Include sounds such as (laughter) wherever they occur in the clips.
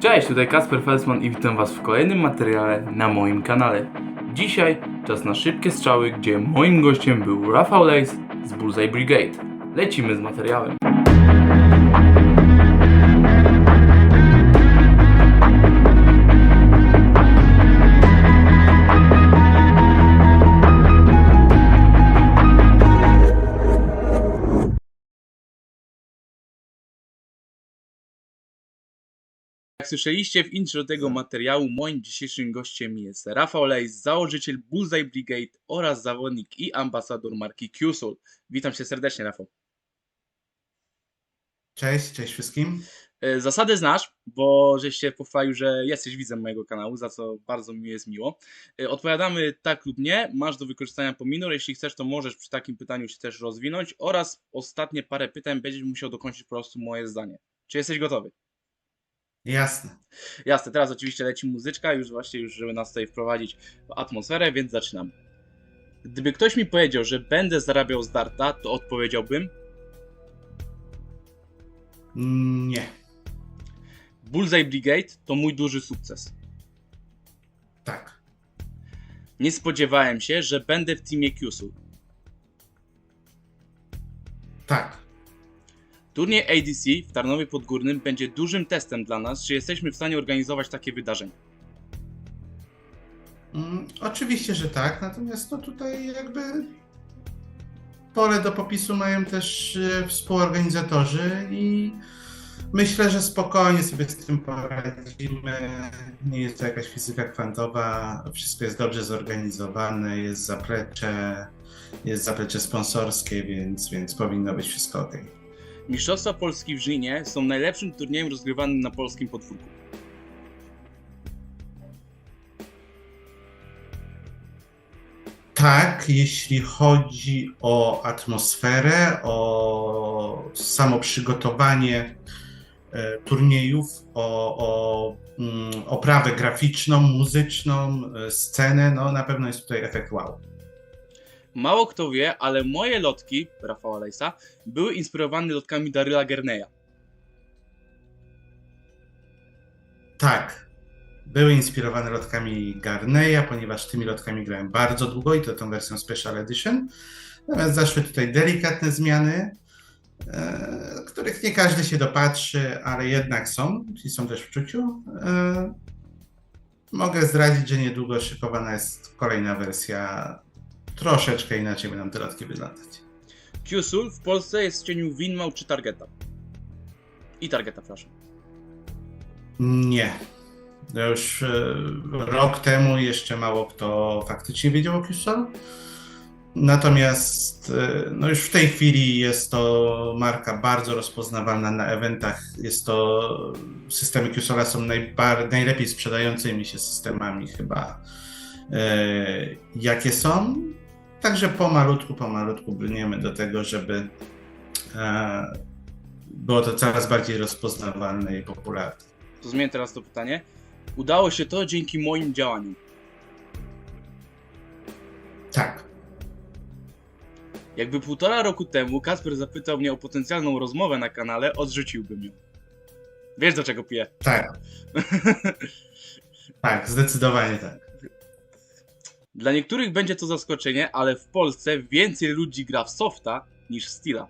Cześć, tutaj Kasper Felsman i witam Was w kolejnym materiale na moim kanale. Dzisiaj czas na szybkie strzały, gdzie moim gościem był Rafał Lejs z Bullseye Brigade. Lecimy z materiałem. Jak słyszeliście w intro tego materiału, moim dzisiejszym gościem jest Rafał Lejs, założyciel Bullseye Brigade oraz zawodnik i ambasador marki QSOL. Witam cię serdecznie, Rafał. Cześć, cześć wszystkim. E, Zasady znasz, bo żeś się pochwalił, że jesteś widzem mojego kanału, za co bardzo mi jest miło. E, Odpowiadamy tak lub nie, masz do wykorzystania po minor, jeśli chcesz to możesz przy takim pytaniu się też rozwinąć oraz ostatnie parę pytań będziesz musiał dokończyć po prostu moje zdanie. Czy jesteś gotowy? Jasne. Jasne, teraz oczywiście leci muzyczka, już właśnie, już żeby nas tutaj wprowadzić w atmosferę, więc zaczynamy. Gdyby ktoś mi powiedział, że będę zarabiał z darta, to odpowiedziałbym Mm, Nie, Bullseye Brigade to mój duży sukces. tak, Nie spodziewałem się, że będę w teamie QSU. tak, Turniej ADC w Tarnowie Podgórnym będzie dużym testem dla nas, czy jesteśmy w stanie organizować takie wydarzenie. Mm, Oczywiście, że tak, natomiast no tutaj jakby pole do popisu mają też e, współorganizatorzy i myślę, że spokojnie sobie z tym poradzimy. Nie jest to jakaś fizyka kwantowa, wszystko jest dobrze zorganizowane, jest zaplecze, jest zaplecze sponsorskie, więc, więc powinno być wszystko ok. Mistrzostwa Polski w Żynie są najlepszym turniejem rozgrywanym na polskim podwórku. Tak, jeśli chodzi o atmosferę, o samo przygotowanie e, turniejów, o, o mm, oprawę graficzną, muzyczną, e, scenę, no na pewno jest tutaj efekt wow. Mało kto wie, ale moje lotki, Rafała Lejsa, były inspirowane lotkami Daryla Gerneya. Tak, były inspirowane lotkami Garneya, ponieważ tymi lotkami grałem bardzo długo i to tą wersją Special Edition. Natomiast zaszły tutaj delikatne zmiany, e, których nie każdy się dopatrzy, ale jednak są i są też w czuciu. E, mogę zdradzić, że niedługo szykowana jest kolejna wersja. Troszeczkę inaczej będą te lotki wyglądać. QSUL w Polsce jest w cieniu Winmau czy Targeta. I Targeta, proszę. Nie. Już e, rok temu jeszcze mało kto faktycznie wiedział o QSOL. Natomiast e, no już w tej chwili jest to marka bardzo rozpoznawalna na eventach. Jest to systemy QSOLa są najbar, najlepiej sprzedającymi się systemami chyba e, jakie są. Także pomalutku, pomalutku brniemy do tego, żeby e, było to coraz bardziej rozpoznawalne i popularne. To zmienię teraz to pytanie. Udało się to dzięki moim działaniom. Tak. Jakby półtora roku temu Kasper zapytał mnie o potencjalną rozmowę na kanale, odrzuciłbym ją. Wiesz do czego piję? Tak. (laughs) tak, zdecydowanie tak. Dla niektórych będzie to zaskoczenie, ale w Polsce więcej ludzi gra w softa niż w Steela.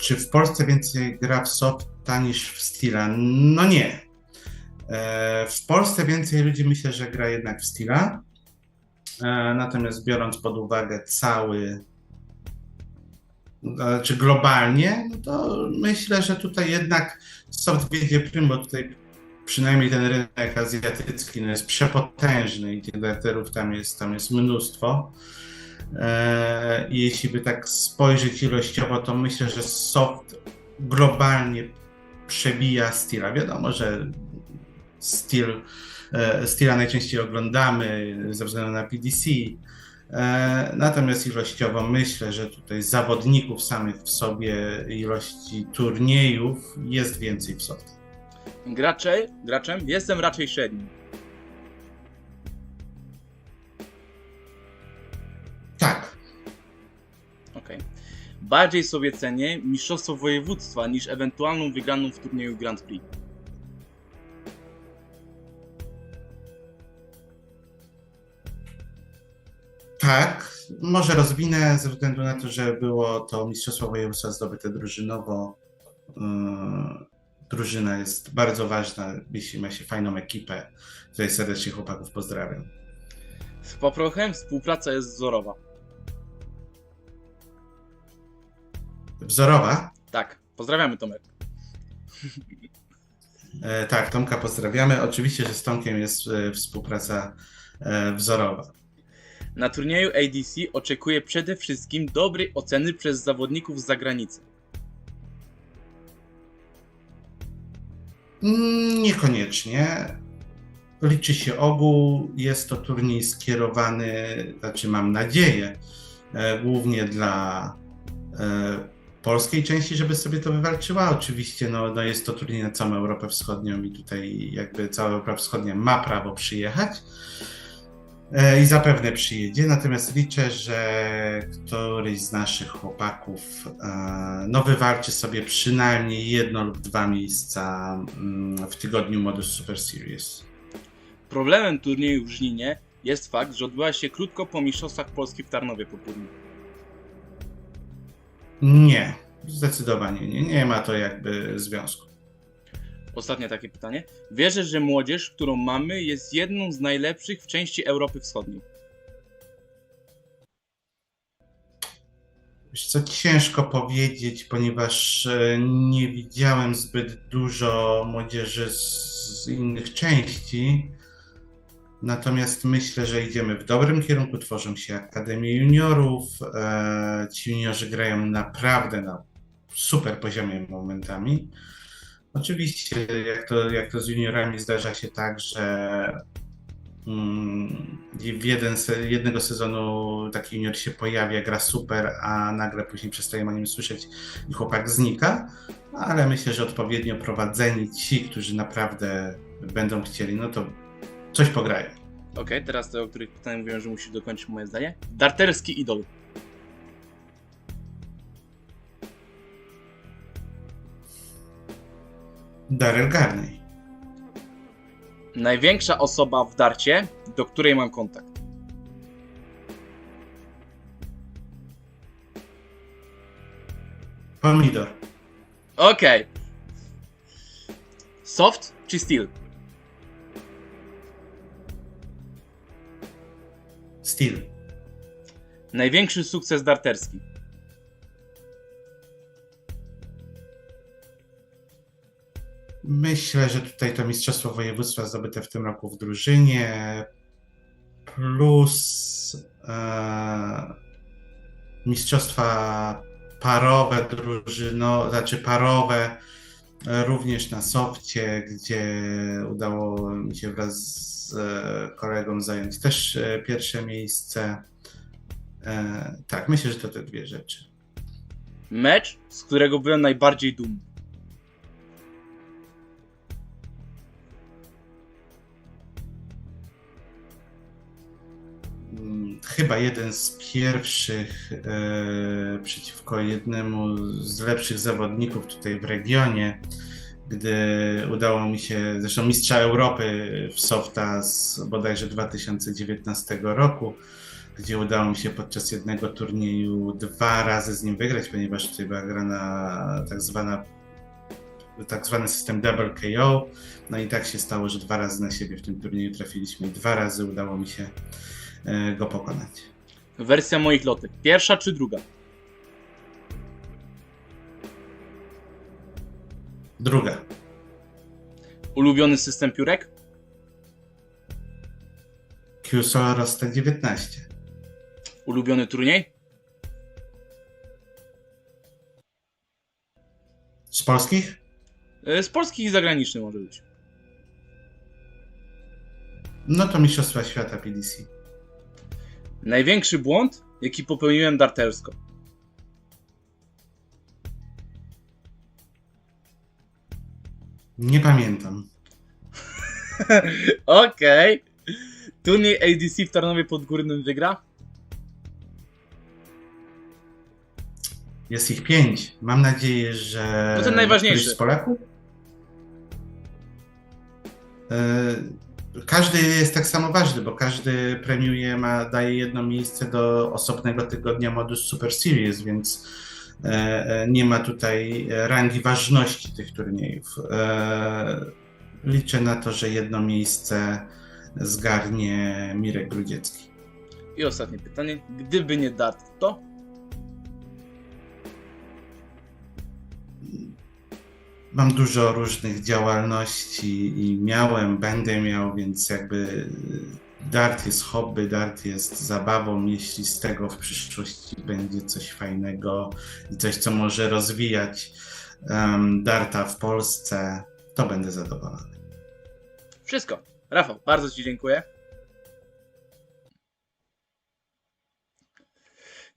Czy w Polsce więcej gra w softa niż w Steela? No nie. E, W Polsce więcej ludzi myślę, że gra jednak w Steela. E, Natomiast biorąc pod uwagę cały, e, czy globalnie, no to myślę, że tutaj jednak soft wiedzie prym, bo tutaj przynajmniej ten rynek azjatycki no jest przepotężny i tych deweloperów tam jest, tam jest mnóstwo. E, i Jeśli by tak spojrzeć ilościowo, to myślę, że soft globalnie przebija Steela. Wiadomo, że Steel, Steela najczęściej oglądamy ze względu na PDC. E, Natomiast ilościowo myślę, że tutaj zawodników samych w sobie, ilości turniejów jest więcej w soft. Gracze, graczem jestem raczej średnim. Tak, Okej. bardziej sobie cenię mistrzostwo województwa niż ewentualną wygraną w turnieju Grand Prix? Tak, może rozwinę ze względu na to, że było to Mistrzostwo Województwa zdobyte drużynowo. Yy, Drużyna jest bardzo ważna, jeśli ma się fajną ekipę. Tutaj serdecznie chłopaków pozdrawiam. Z Paprochem współpraca jest wzorowa. Wzorowa? Tak, pozdrawiamy Tomek. E, tak, Tomka pozdrawiamy. Oczywiście, że z Tomkiem jest e, współpraca e, wzorowa. Na turnieju ADC oczekuję przede wszystkim dobrej oceny przez zawodników z zagranicy. Niekoniecznie. Liczy się ogół. Jest to turniej skierowany, znaczy mam nadzieję, e, głównie dla e, polskiej części, żeby sobie to wywalczyła. Oczywiście no, no jest to turniej na całą Europę Wschodnią i tutaj jakby cała Europa Wschodnia ma prawo przyjechać. E, I zapewne przyjedzie, natomiast liczę, że któryś z naszych chłopaków e, no, wywalczy sobie przynajmniej jedno lub dwa miejsca mm, w tygodniu modus Super Series. Problemem turnieju w Żninie jest fakt, że odbyła się krótko po Mistrzostwach Polski w Tarnowie po południu. Nie, zdecydowanie nie. Nie ma to jakby związku. Ostatnie takie pytanie. Wierzę, że młodzież, którą mamy, jest jedną z najlepszych w części Europy Wschodniej. Wiesz co, ciężko powiedzieć, ponieważ e, nie widziałem zbyt dużo młodzieży z innych części. Natomiast myślę, że idziemy w dobrym kierunku. Tworzą się akademie juniorów. E, Ci juniorzy grają naprawdę na super poziomie momentami. Oczywiście, jak to, jak to z juniorami zdarza się tak, że Mm, w jeden, jednego sezonu taki junior się pojawia, gra super, a nagle później przestajemy o nim słyszeć i chłopak znika. Ale myślę, że odpowiednio prowadzeni ci, którzy naprawdę będą chcieli, no to coś pograją. Okej, teraz te, o których pytaniach mówiłem, że musisz dokończyć moje zdanie. Darterski idol. Daryl Garnej. Największa osoba w darcie, do której mam kontakt. Pomidor. Okej. Soft czy steel? Steel. Największy sukces darterski. Myślę, że tutaj to Mistrzostwo Województwa zdobyte w tym roku w drużynie, plus e, Mistrzostwa parowe drużyno, znaczy parowe e, również na sofcie, gdzie udało mi się wraz z e, kolegą zająć też e, pierwsze miejsce. E, tak, myślę, że to te dwie rzeczy. Mecz, z którego byłem najbardziej dumny. Chyba jeden z pierwszych e, przeciwko jednemu z lepszych zawodników tutaj w regionie, gdy udało mi się, zresztą mistrza Europy w softa z bodajże 2019 roku, gdzie udało mi się podczas jednego turnieju dwa razy z nim wygrać, ponieważ tutaj była grana tak zwana tak zwany system double KO. No i tak się stało, że dwa razy na siebie w tym turnieju trafiliśmy dwa razy udało mi się go pokonać. Wersja moich lotek. Pierwsza czy druga? Druga. Ulubiony system piórek? QSOROS T19. Ulubiony turniej? Z polskich? E, Z polskich i zagranicznych może być. No to Mistrzostwa Świata PDC. Największy błąd, jaki popełniłem dartersko. Nie pamiętam. (laughs) Okej. Turniej ADC w Tarnowie Podgórnym wygra? Jest ich pięć. Mam nadzieję, że. No ten najważniejszy. któryś z Polaków? E, Każdy jest tak samo ważny, bo każdy premiuje, ma, daje jedno miejsce do osobnego tygodnia modus Super Series, więc e, e, nie ma tutaj rangi ważności tych turniejów. E, Liczę na to, że jedno miejsce zgarnie Mirek Grudziecki. I ostatnie pytanie. Gdyby nie dart, to? Mam dużo różnych działalności i miałem, będę miał, więc jakby dart jest hobby, dart jest zabawą. Jeśli z tego w przyszłości będzie coś fajnego i coś, co może rozwijać em, darta w Polsce, to będę zadowolony. Wszystko. Rafał, bardzo Ci dziękuję.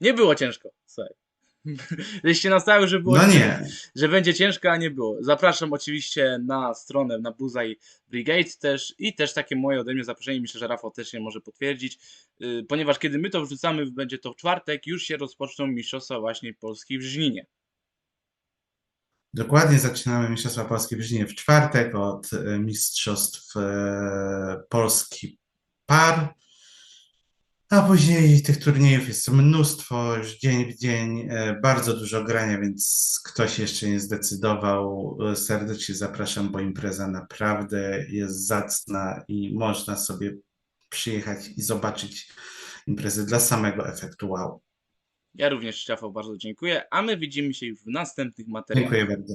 Nie było ciężko. (laughs) Się nastawił, że było No nie, że będzie ciężko, a nie było. Zapraszam oczywiście na stronę, na Buzaj Brigade też i też takie moje ode mnie zaproszenie, myślę, że Rafał też się może potwierdzić, yy, ponieważ kiedy my to wrzucamy, będzie to w czwartek, już się rozpoczną mistrzostwa właśnie Polski w Żninie. Dokładnie zaczynamy Mistrzostwa Polski w Żninie w czwartek od e, Mistrzostw e, Polski par. A później tych turniejów jest mnóstwo, już dzień w dzień, e, bardzo dużo grania, więc ktoś jeszcze nie zdecydował, e, serdecznie zapraszam, bo impreza naprawdę jest zacna i można sobie przyjechać i zobaczyć imprezę dla samego efektu wow. Ja również Rafał bardzo dziękuję, a my widzimy się już w następnych materiałach. Dziękuję bardzo.